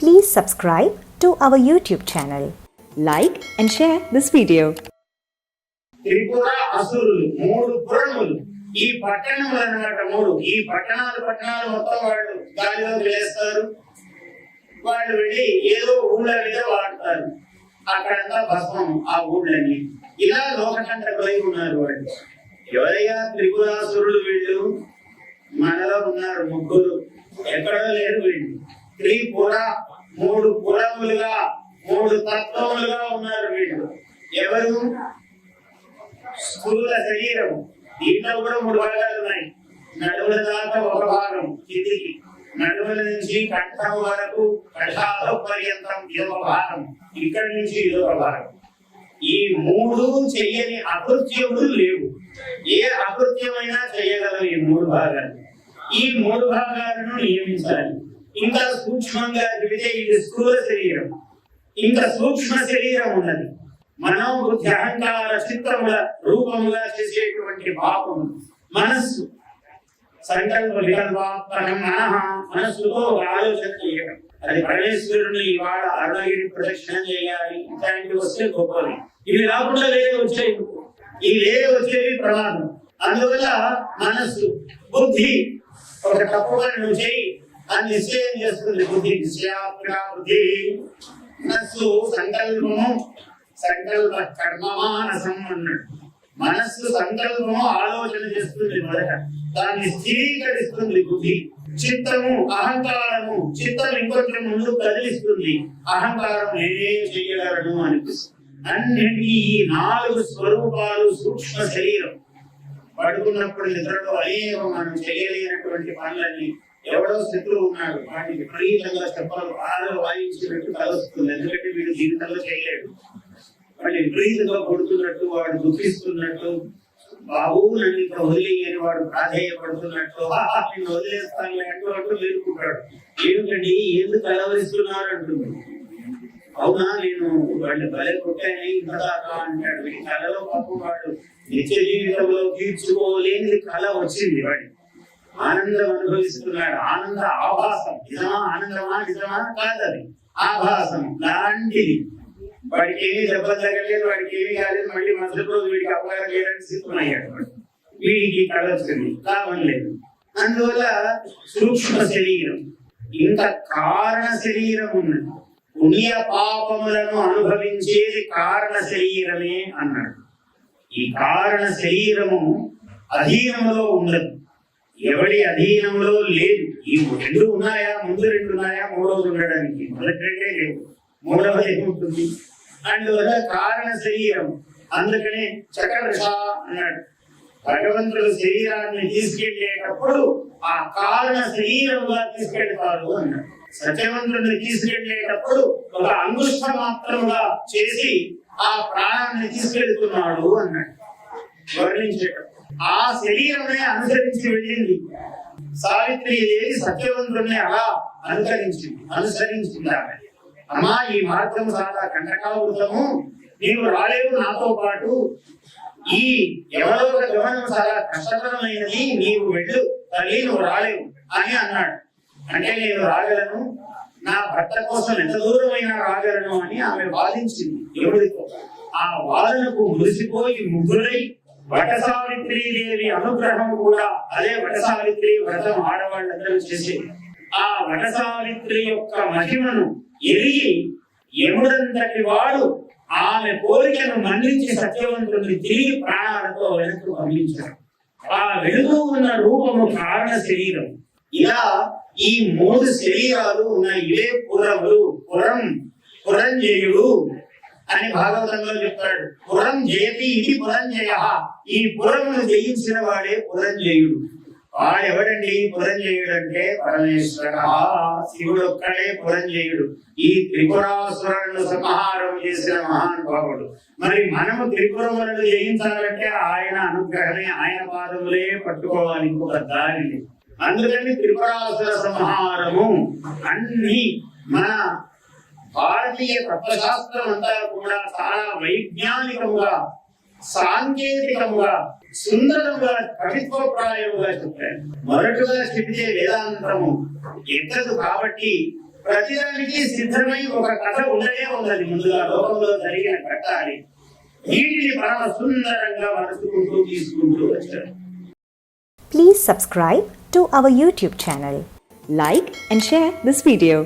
Please subscribe to our YouTube channel. Like and share this video. Tripura అసురులు మూడు పురములు. ఈ పట్టణములు అన్నమాట మూడు. ఈ పట్టణాలు పట్టణాలు మొత్తం వాళ్ళు గాలిలో వెళ్ళేస్తారు వాళ్ళు వెళ్ళి ఏదో ఊళ్ళ మీద వాడతారు. అక్కడంతా భస్మం ఆ ఊళ్ళని. ఇలా లోకకంటకులై ఉన్నారు వాళ్ళు. ఎవరయ్యా త్రిపురాసురులు వీళ్ళు? మనలో ఉన్నారు ముగ్గురు. ఎక్కడో లేరు వీళ్ళు. త్రిపుర మూడు పురములుగా మూడు తత్వములుగా ఉన్నారు వీళ్ళు. ఎవరు? స్థూల శరీరం దీంట్లో కూడా మూడు భాగాలు ఉన్నాయి. నడుముల దాకా ఒక భాగం కిందికి నడుముల నుంచి కంఠం వరకు కఠాలో పర్యంతం ఇదొక భాగం. ఇక్కడి నుంచి ఇదొక భాగం. ఈ మూడు చెయ్యని అకృత్యములు లేవు. ఏ అకృత్యమైనా చేయగలవు ఈ మూడు భాగాలు. ఈ మూడు భాగాలను నియమించాలి. ఇంకా సూక్ష్మంగా చెబితే ఇది స్థూల శరీరం. ఇంకా సూక్ష్మ శరీరం ఉన్నది. మనం బుద్ధి అహంకార చిత్రముల రూపముగా చేసేటువంటి పాపము మనస్సు. సంకల్ప వికల్పాత్మకం మనః మనస్సుతో ఆలోచన చేయడం అది పరమేశ్వరుని ఇవాళ అరుణగిరి ప్రదక్షిణ చేయాలి. ఇట్లాంటివి వస్తే గొప్పవి ఇవి రాకుండా వేరే వచ్చేవి. ఇవి వేరే వచ్చేవి ప్రమాదం. అందువల్ల మనస్సు బుద్ధి ఒక తప్పు నువ్వు చేయి. అని నిశ్చయం చేస్తుంది బుద్ధి. నిశ్చయాత్మక మనస్సు సంకల్పము సంకల్ప కర్మమానసం అన్నాడు. మనస్సు సంకల్పము ఆలోచన చేస్తుంది మొదట. దాన్ని స్థిరీకరిస్తుంది బుద్ధి. చిత్తము అహంకారము చిత్తం ఇంకొంచెం ముందు కదిలిస్తుంది. అహంకారం ఏం చేయగలను అనిపిస్తుంది. అన్నిటి ఈ నాలుగు స్వరూపాలు సూక్ష్మ శరీరం. పడుకున్నప్పుడు నిద్రలో అనేక మనం చేయలేనటువంటి పనులన్నీ ఎవడో శత్రువు ఉన్నాడు. వాటిని విపరీతంగా చెప్పలు బాగా వాయించినట్టు కలుస్తుంది ఎందుకంటే వీడు జీవితంలో చేయలేడు. వాడిని విపరీతంగా కొడుతున్నట్టు వాడు దుఃఖిస్తున్నట్టు బాబు నన్ను ఇక్కడ వదిలేయని వాడు ప్రాధేయపడుతున్నట్టు నిన్ను వదిలేస్తాను అంటూ అంటూ వేడుకుంటాడు. ఏమిటండి? ఎందుకు కలవరిస్తున్నారు అంటుంది. అవునా నేను వాళ్ళు భలే కొట్టాయి ఇంతదాకా అంటాడు. వీడి కళలో పాపం వాడు నిత్య జీవితంలో తీర్చుకోలేని కళ వచ్చింది వాడికి. ఆనందం అనుభవిస్తున్నాడు. ఆనంద ఆభాసం. నిజమా ఆనందమా నిజమా? కాదది. ఆభాసం. లాంటిది. వాడికి ఏమీ దెబ్బలు తగ్గలేదు వాడికి ఏమీ కాలేదు. మళ్ళీ మరుసటి రోజు వీడికి అపకారం చేయడానికి సిద్ధమయ్యాడు వీడికి కళ వచ్చింది లాభం లేదు. అందువల్ల సూక్ష్మ శరీరం. ఇంత కారణ శరీరం ఉన్నది. పుణ్య పాపములను అనుభవించేది కారణ శరీరమే అన్నాడు. ఈ కారణ శరీరము అధీనములో ఉండదు. ఎవడి అధీనంలో లేదు. ఈ రెండు ఉన్నాయా? ముందు రెండు ఉన్నాయా? మూడవది ఉండడానికి. మొదటి రెండే లేవు మూడవది ఏముంటుంది అందువల్ల కారణ శరీరం. అందుకనే చక్రష అన్నాడు. భగవంతుడు శరీరాన్ని తీసుకెళ్ళేటప్పుడు ఆ కారణ శరీరంగా తీసుకెళ్తారు అన్నాడు. సత్యవంతుడిని తీసుకెళ్ళేటప్పుడు ఒక అంగుష్ట మాత్రంగా చేసి ఆ ప్రాణాన్ని తీసుకెళ్తున్నాడు అన్నాడు. వర్ణించేటప్పుడు. ఆ శరీరమే అనుసరించి వెళ్ళింది. సావిత్రి దేవి సత్యవంతుడిని అలా అనుసరించింది అనుసరించింది ఆమె. అమ్మా ఈ మార్గం చాలా కంటకావృతము. నీవు రాలేవు నాతో పాటు. ఈ ఎవరో ఒక గమనం చాలా కష్టతరమైనది. నీవు వెళ్ళు తల్లి నువ్వు రాలేవు అని అన్నాడు. అంటే నేను రాగలను నా భర్త కోసం ఎంత దూరమైనా రాగలను అని ఆమె వాదించింది. దేవుడితో ఆ వాదనకు మురిసిపోయి ముగ్గురై వట సావిత్రి దేవి అనుగ్రహం కూడా అదే వటసావిత్రి వ్రతం ఆడవాళ్ళందరూ చేసేది ఆ వట సావిత్రి యొక్క మహిమను ఎరిగి యముడంతటి వాడు ఆమె కోరికను మన్నించి సత్యవంతుడిని తిరిగి ప్రాణాలతో వెనక్కు పంపించారు ఆ వెలుగు ఉన్న రూపము కారణ శరీరం. ఇలా ఈ మూడు శరీరాలు ఉన్న ఇవే పురములు. పురం పురంజయుడు. అని భాగవతంలో చెప్తాడు. పురం జయతి ఇది పురంజయ ఈ పురమును జయించిన వాడే పురంజయుడు వాడెవడండి పురంజయుడు అంటే పరమేశ్వర. శివుడు ఒక్కడే పురంజయుడు ఈ త్రిపురాసురులను సంహారం చేసిన మహానుభావుడు మరి మనము త్రిపురములను జయించాలంటే ఆయన అనుగ్రహమే ఆయన పాదములే పట్టుకోవాలి ఇంకొక దారి అందుకని త్రిపురాసుర సంహారము అన్ని మన భారతీయ తత్వశాస్త్రం అంతా కూడా చాలా వైజ్ఞానికముగా సాంకేతికముగా సుందరముగా కవిత్వప్రాయముగా చెప్పారు మొదటగా చెప్పితే వేదాంతము ఎక్కదు కాబట్టి ప్రతిదానికి సిద్ధమై ఒక కథ ఉండనే ఉన్నది ముందుగా లోకంలో జరిగిన కట్టాలి వీటిని పరమ సుందరంగా మలుచుకుంటూ తీసుకుంటూ వచ్చారు Please subscribe to our YouTube channel. Like and share this video.